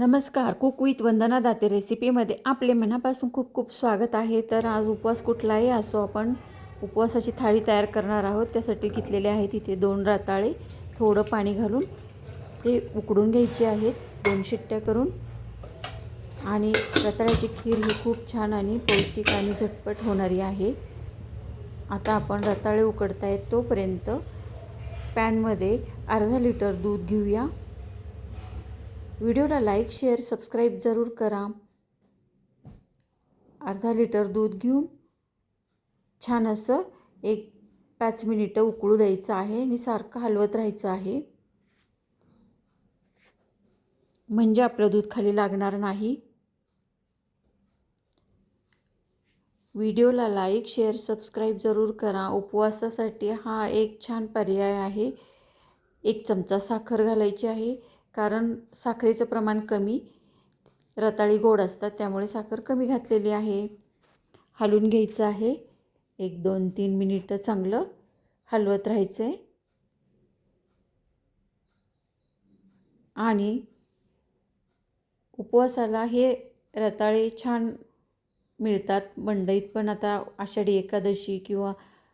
नमस्कार cook with Vandana Date रेसिपीमध्ये आपले मनापासून खूप खूप स्वागत आहे. तर आज उपवास कुठलाही असो आपण उपवासाची थाळी तयार करणार आहोत. त्यासाठी घेतलेले आहेत इथे दोन रताळे थोडं पाणी घालून. ते उकडून घ्यायचे आहेत दोन शिट्ट्या करून. आणि रताळ्याची खीर ही खूप छान आणि पौष्टिक आणि झटपट होणारी आहे. आता आपण रताळे उकडतायत तोपर्यंत पॅनमध्ये अर्धा लिटर दूध घेऊया. व्हिडिओला लाईक शेअर सबस्क्राईब जरूर करा. अर्धा लिटर दूध घेऊन छान असं एक पाच मिनिटं उकळू द्यायचं आहे आणि सारखं हलवत राहायचं आहे. म्हणजे आपलं दूध खाली लागणार नाही. व्हिडिओला लाईक शेअर सबस्क्राईब जरूर करा. उपवासासाठी हा एक छान पर्याय आहे. एक चमचा साखर घालायची आहे. कारण साखरेचं प्रमाण कमी रताळी गोड असतात त्यामुळे साखर कमी घातलेली आहे. हलवून घ्यायचं आहे. एक दोन तीन मिनिटं चांगलं हलवत राहायचं आहे आणि उपवासाला हे रताळे छान मिळतात. मंडईत पण आता आषाढी एकादशी किंवा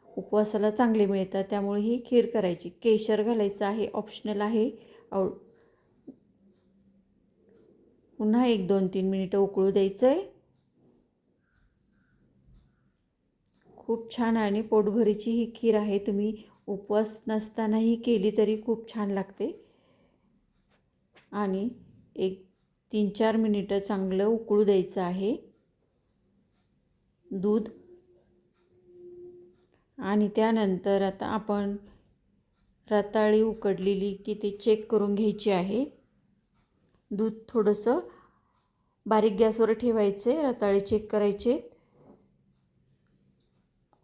उपवासाला चांगले मिळतात त्यामुळे ही खीर करायची. केशर घालायचं आहे ऑप्शनल आहे. आव पुन्हा एक दोन तीन मिनिटं उकळू द्यायचं आहे खूप छान आणि पोटभरीची ही खीर आहे. तुम्ही उपवास नसतानाही केली तरी खूप छान लागते. आणि एक तीन चार मिनिटं चांगलं उकळू द्यायचं आहे. दूध. आणि त्यानंतर आता आपण रताळी उकडलेली की ते चेक करून घ्यायची आहे. दूध थोडंसं बारीक गॅसवर ठेवायचे रताळे चेक करायचे.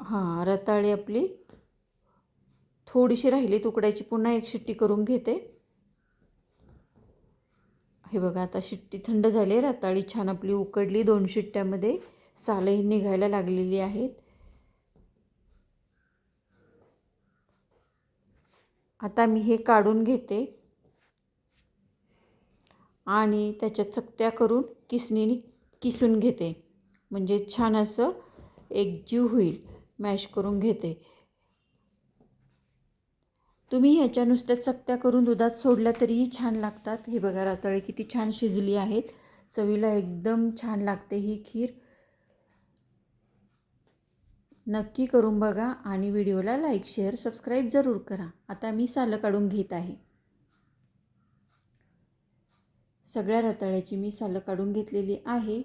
हां रताळी आपली थोडीशी राहिली तुकड्याची पुन्हा एक शिट्टी करून घेते. हे बघा आता शिट्टी थंड झाली रताळी छान आपली उकडली दोन शिट्ट्यामध्ये सालही निघायला लागलेली आहेत. आता मी हे काढून घेते. आणि त्याच्या चकत्या करून किसणीने किसून घेते. म्हणजे छान असं एकजीव होईल मॅश करून घेते. तुम्ही ह्याच्या नुसत्या चकत्या करून दुधात सोडल्या तरीही छान लागतात. हे बघा रताळे किती छान शिजली आहेत. चवीला एकदम छान लागते ही खीर. नक्की करून बघा आणि व्हिडिओला लाईक शेअर सबस्क्राईब जरूर करा. आता मी सालं काढून घेत आहे. सगळ्या रताळ्याची मी सालं काढून घेतलेली आहे.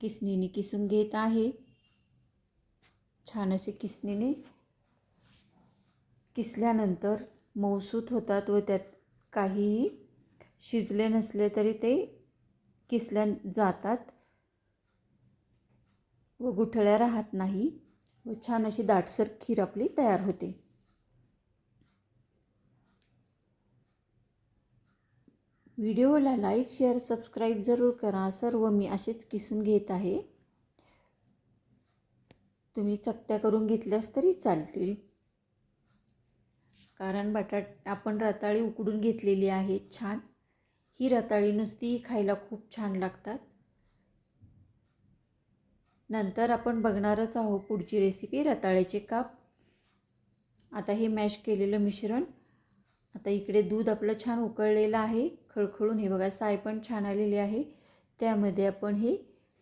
किसणीने किसून घेत आहे. छान असे किसणीने किसल्यानंतर मौसूत होतात व त्यात काहीही शिजले नसले तरी ते किसल्या जातात व गुठळ्या राहत नाही व छान अशी दाटसर खीर आपली तयार होते. व्हिडिओला लाईक शेअर सबस्क्राईब जरूर करा. सर्व मी असेच किसून घेत आहे. तुम्ही चकत्या करून घेतल्यास तरी चालतील. कारण बटाट आपण रताळी उकडून घेतलेली आहे. छान. ही रताळी नुसती खायला खूप छान लागतात. नंतर आपण बघणारच आहोत पुढची रेसिपी रताळ्याचे काप. आता हे मॅश केलेलं मिश्रण. आता इकडे दूध आपलं छान उकळलेलं आहे. खळखळून हे बघा साय पण छान आलेली आहे. त्यामध्ये आपण हे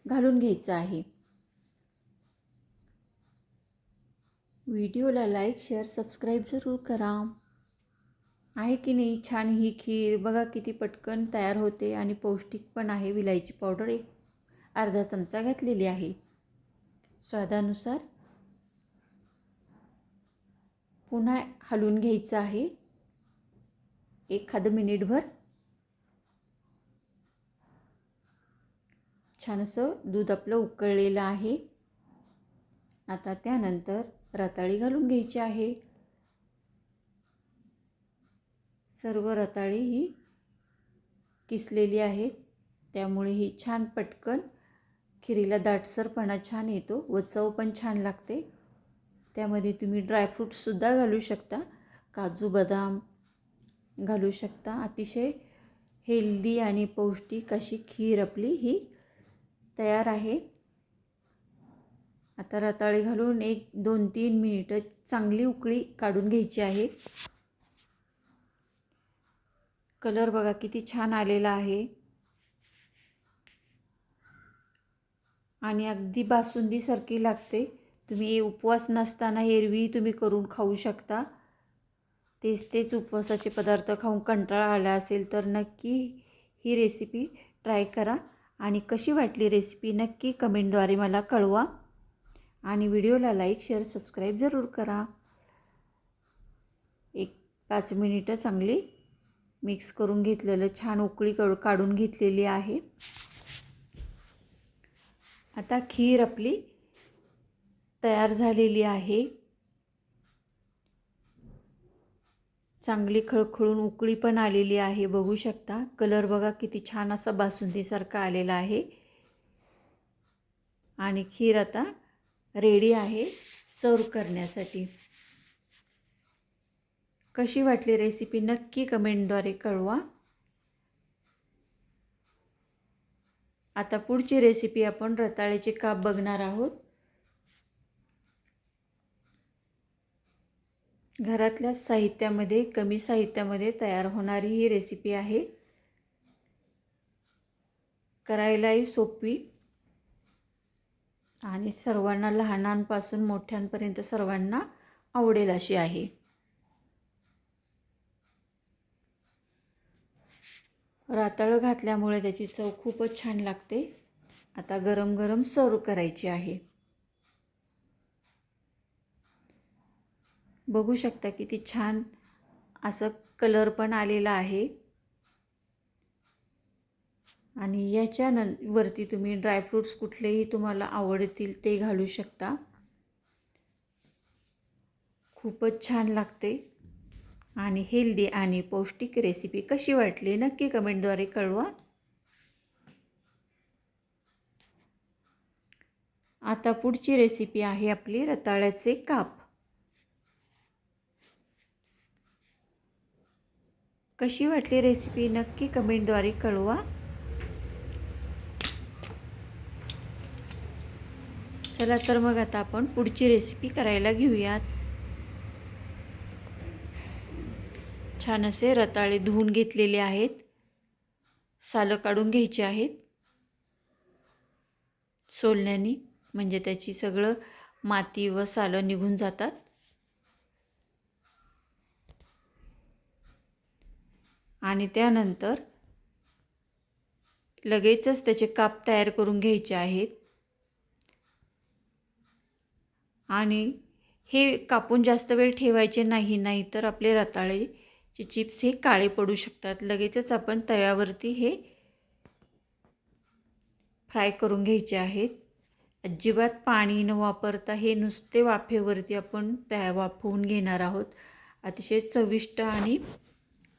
घालून घ्यायचं आहे. व्हिडिओला लाईक शेअर सबस्क्राईब जरूर करा. आहे की नाही? छान ही खीर. बघा किती पटकन तयार होते आणि पौष्टिक पण आहे. विलायची पावडर एक अर्धा चमचा घातलेली आहे. स्वादानुसार पुन्हा हलवून घ्यायचं आहे. एखादं मिनिटभर छान असं दूध आपलं उकळलेलं आहे. आता त्यानंतर रताळी घालून घ्यायची आहे. सर्व रताळी ही किसलेली आहे त्यामुळे ही छान पटकन खिरीला दाटसरपणा छान येतो व चव पण छान लागते. त्यामध्ये तुम्ही ड्रायफ्रूटसुद्धा घालू शकता. काजू बदाम घालू शकता. अतिशय हेल्दी आणि पौष्टिक अशी खीर आपली ही तयार आहे. आता रताळे घालून एक दोन तीन मिनिटं चांगली उकळी काढून घ्यायची आहे. कलर बघा किती छान आलेला आहे. आणि अगदी बासुंदीसारखी लागते. तुम्ही उपवास नसताना एरवी तुम्ही करून खाऊ शकता. तेच तेच उपवासाचे पदार्थ खाऊन कंटाळा आला असेल तर नक्की ही रेसिपी ट्राय करा. आणि कशी वाटली रेसिपी नक्की कमेंटद्वारे मला कळवा. आणि व्हिडिओला लाईक शेअर सबस्क्राईब जरूर करा. एक पाच मिनिटं चांगली मिक्स करून घेतलेलं छान उकळी काढून घेतलेली आहे. आता खीर आपली तयार झालेली आहे. चांगली खळखळून उकळी पण आलेली आहे. बघू शकता. कलर बघा किती छान असा बासुंदीसारखा आलेला आहे. आणि खीर आता रेडी आहे सर्व करण्यासाठी. कशी वाटली रेसिपी नक्की कमेंटद्वारे कळवा. आता पुढची रेसिपी आपण रताळ्याचे काप बघणार आहोत. घरातल्या साहित्यामध्ये कमी साहित्यामध्ये तयार होणारी ही रेसिपी आहे. करायलाही सोपी आणि सर्वांना लहानांपासून मोठ्यांपर्यंत सर्वांना आवडेल अशी आहे. राताळं घातल्यामुळे त्याची चव खूपच छान लागते. आता गरम गरम सर्व करायची आहे. बघू शकता किती छान असं कलर पण आलेला आहे. आणि याच्या नं वरती तुम्ही ड्रायफ्रूट्स कुठलेही तुम्हाला आवडतील ते घालू शकता. खूपच छान लागते. आणि हेल्दी आणि पौष्टिक रेसिपी कशी वाटली नक्की कमेंटद्वारे कळवा. आता पुढची रेसिपी आहे आपली रताळ्याचे काप. कशी वाटली रेसिपी नक्की कमेंटद्वारे कळवा. चला तर मग आता आपण पुढची रेसिपी करायला घेऊयात. छान असे रताळे धुवून घेतलेले आहेत. सालं काढून घ्यायचे आहेत. सोलण्यानी म्हणजे त्याची सगळं माती व सालं निघून जातात. आणि त्यानंतर लगेचच त्याचे काप तयार करून घ्यायचे आहेत. आणि हे कापून जास्त वेळ ठेवायचे नाही नाही तर आपले रताळेचे चिप्स हे काळे पडू शकतात. लगेचच आपण तव्यावरती हे फ्राय करून घ्यायचे आहेत. अजिबात पाणी न वापरता हे नुसते वाफेवरती आपण त्या वाफवून घेणार आहोत. अतिशय चविष्ट आणि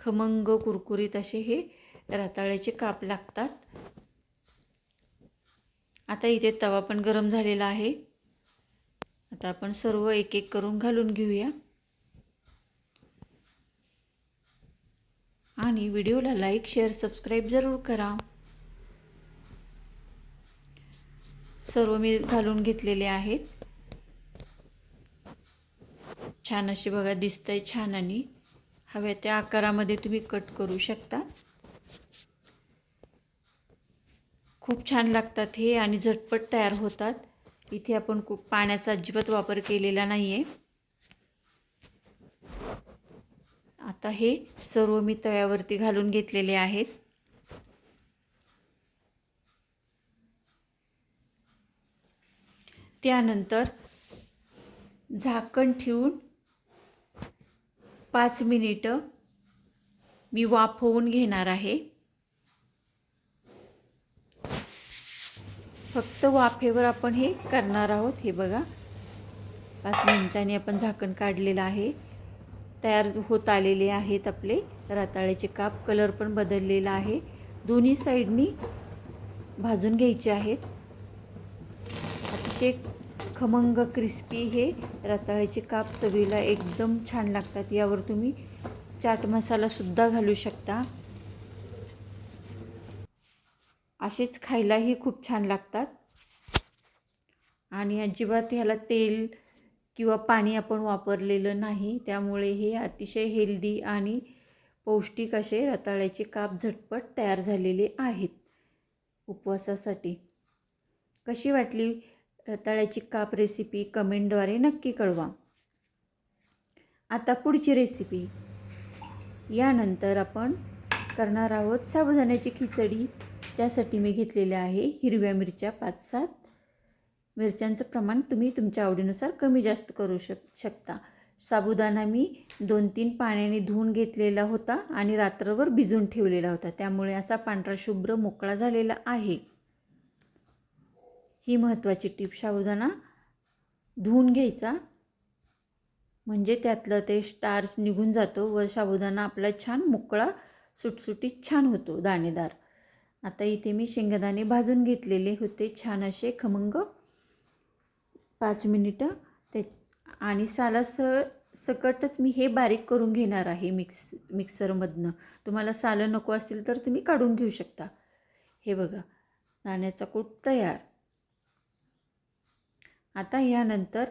खमंग कुरकुरीत असे हे रताळ्याचे काप लागतात. आता इथे तवा पण गरम झालेला आहे. आता आपण सर्व एक एक करून घालून घेऊया. आणि व्हिडिओला लाईक शेअर सबस्क्राईब जरूर करा. सर्व मी घालून घेतलेले आहेत. छान असे बघा दिसतंय छान आणि हव्या त्या आकारामध्ये तुम्ही कट करू शकता. खूप छान लागतात हे आणि झटपट तयार होतात. इथे आपण खूप पाण्याचा अजिबात वापर केलेला नाही आहे आता हे सर्व मी तव्यावरती घालून घेतलेले आहेत. त्यानंतर झाकण ठेवून पाच मिनिटं मी वाफवून घेणार आहे. फक्त वाफेवर आपण हे करणार आहोत. हे बघा. पाच मिनिटांनी आपण झाकण काढलेलं आहे. तयार होत आलेले आहेत आपले. रताळ्याचे काप कलर पण बदललेला आहे. दोन्ही साईडनी भाजून घ्यायचे आहेत. अतिशय खमंग क्रिस्पी हे रताळ्याचे काप चवीला एकदम छान लागतात. यावर तुम्ही चाट मसालासुद्धा घालू शकता. असेच खायलाही खूप छान लागतात. आणि अजिबात ह्याला तेल किंवा पाणी आपण वापरलेलं नाही. त्यामुळे हे अतिशय हेल्दी आणि पौष्टिक असे रताळ्याचे काप झटपट तयार झालेले आहेत उपवासासाठी. कशी वाटली रताळ्याची काप रेसिपी कमेंटद्वारे नक्की कळवा. आता पुढची रेसिपी यानंतर आपण करणार आहोत साबुदाण्याची खिचडी. त्यासाठी मी घेतलेल्या आहे हिरव्या मिरच्या पाच सात. मिरच्यांचं प्रमाण तुम्ही तुमच्या आवडीनुसार कमी जास्त करू शक शकता. साबुदाणा मी दोन तीन पाण्याने धुवून घेतलेला होता आणि रात्रभर भिजून ठेवलेला होता. त्यामुळे असा पांढरा शुभ्र मोकळा झालेला आहे. ही महत्त्वाची टीप साबुदाणा धुवून घ्यायचा. म्हणजे त्यातलं ते स्टार्च निघून जातो व साबुदाणा आपला छान मोकळा सुटसुटीत छान होतो दाणेदार. आता इथे मी शेंगदाणे भाजून घेतलेले होते. छान असे खमंग पाच मिनिटं. ते आणि सालासळ सकटच मी हे बारीक करून घेणार आहे मिक्स मिक्सरमधनं. तुम्हाला सालं नको असतील तर तुम्ही काढून घेऊ शकता. हे बघा दाण्याचा कूट तयार. आता यानंतर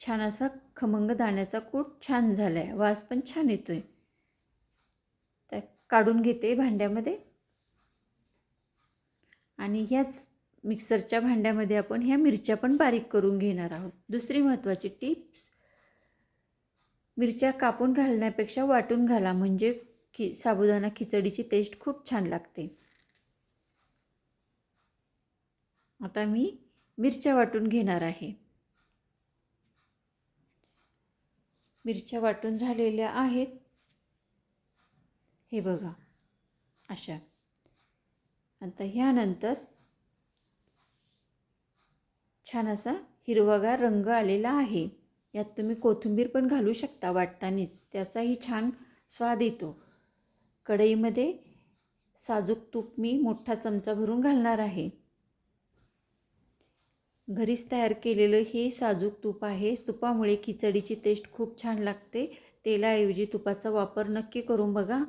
छान असा खमंग दाण्याचा कूट छान झाला आहे वास पण छान येतो आहे त्या काढून घेते भांड्यामध्ये. आणि ह्याच मिक्सरच्या भांड्यामध्ये आपण ह्या मिरच्या पण बारीक करून घेणार आहोत. दुसरी महत्त्वाची टिप्स मिरच्या कापून घालण्यापेक्षा वाटून घाला म्हणजे खि साबुदाणा खिचडीची टेस्ट खूप छान लागते. आता मी मिरच्या वाटून घेणार आहे. मिरच्या वाटून झालेल्या आहेत. हे बघा अशा. आता ह्यानंतर छान असा हिरवागार रंग आलेला आहे. यात तुम्ही कोथिंबीर पण घालू शकता वाटतानीच. त्याचाही छान स्वाद येतो. कढईमध्ये साजूक तूप मी मोठा चमचा भरून घालणार आहे. घरीच तयार केलेलं हे साजूक तूप आहे. तुपामुळे खिचडीची टेस्ट खूप छान लागते. तेलाऐवजी तुपाचा वापर नक्की करून बघा.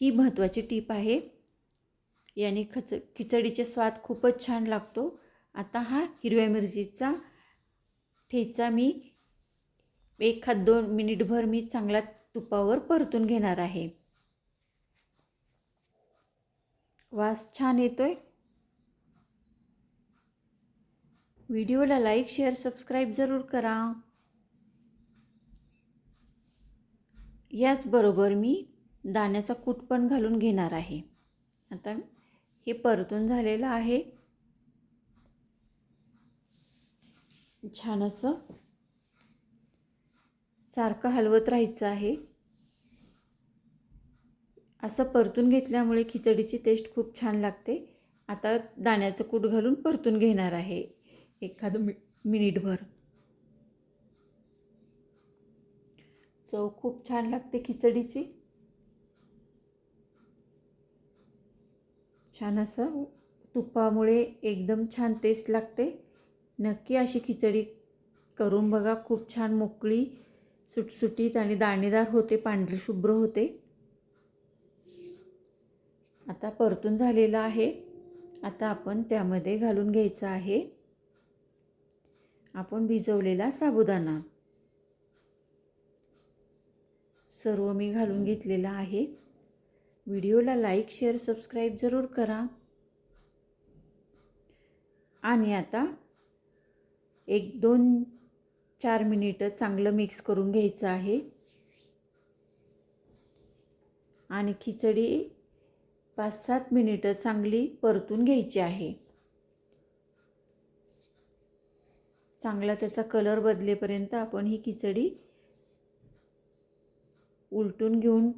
ही महत्त्वाची टीप आहे. याने खच खिचडीचे स्वाद खूपच छान लागतो. आता हा हिरव्या मिरचीचा ठेचा मी एक हात दोन मिनिटभर मी चांगला तुपावर परतून घेणार आहे. वास छान येतोय. व्हिडिओला लाईक शेअर सबस्क्राईब जरूर करा. याचबरोबर मी दाण्याचा कूट पण घालून घेणार आहे. आता हे परतून झालेलं आहे. छान असं सारखं हलवत राहायचं आहे. असं परतून घेतल्यामुळे खिचडीची टेस्ट खूप छान लागते. आता दाण्याचं कूट घालून परतून घेणार आहे. एखादं मि मिनिटभर. चव खूप छान लागते खिचडीची. छान असं तुपामुळे एकदम छान टेस्ट लागते. नक्की अशी खिचडी करून बघा. खूप छान मोकळी सुटसुटीत आणि दाणेदार होते. पांढरी शुभ्र होते. आता परतून झालेलं आहे. आता आपण त्यामध्ये घालून घ्यायचं आहे. आपण भिजवलेला साबुदाणा. सर्व मी घालून घेतलेला आहे. व्हिडिओला लाईक शेअर सबस्क्राईब जरूर करा. आणि आता एक दोन चार मिनिटं चांगलं मिक्स करून घ्यायचं आहे. आणि खिचडी पाच सात मिनिटं चांगली परतून घ्यायची आहे. चांगला त्याचा कलर बदलेपर्यंत आपण ही खिचडी उलटून घेऊन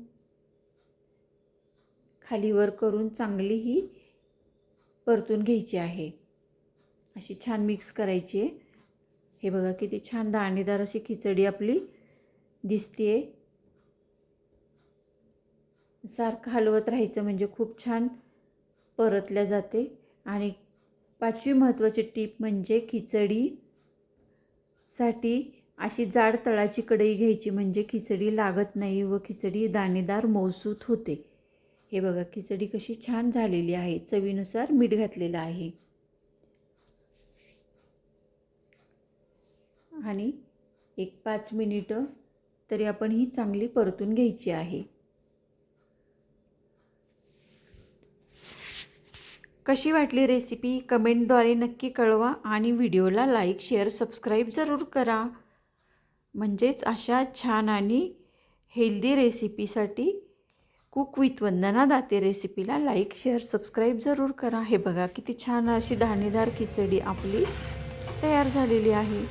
खालीवर करून चांगली ही परतून घ्यायची आहे. अशी छान मिक्स करायची आहे. हे बघा किती छान दाणेदार अशी खिचडी आपली दिसते सारखं हलवत राहायचं म्हणजे खूप छान परतल्या जाते. आणि पाचवी महत्त्वाची टीप म्हणजे खिचडी साठी अशी जाड तळाची कढई घ्यायची म्हणजे खिचडी लागत नाही व खिचडी दाणेदार मौसूत होते. हे बघा खिचडी कशी छान झालेली आहे. चवीनुसार मीठ घातलेलं आहे. आणि एक पाच मिनिटं तरी आपण ही चांगली परतून घ्यायची आहे. कशी वाटली रेसिपी कमेंटद्वारे नक्की कळवा आणि व्हिडिओला लाईक शेअर सबस्क्राईब जरूर करा. म्हणजेच अशा छान आणि हेल्दी रेसिपीसाठी कुक विथ वंदना दाते रेसिपीला लाईक शेअर सबस्क्राईब जरूर करा. हे बघा किती छान अशी दाणेदार खिचडी आपली तयार झालेली आहे.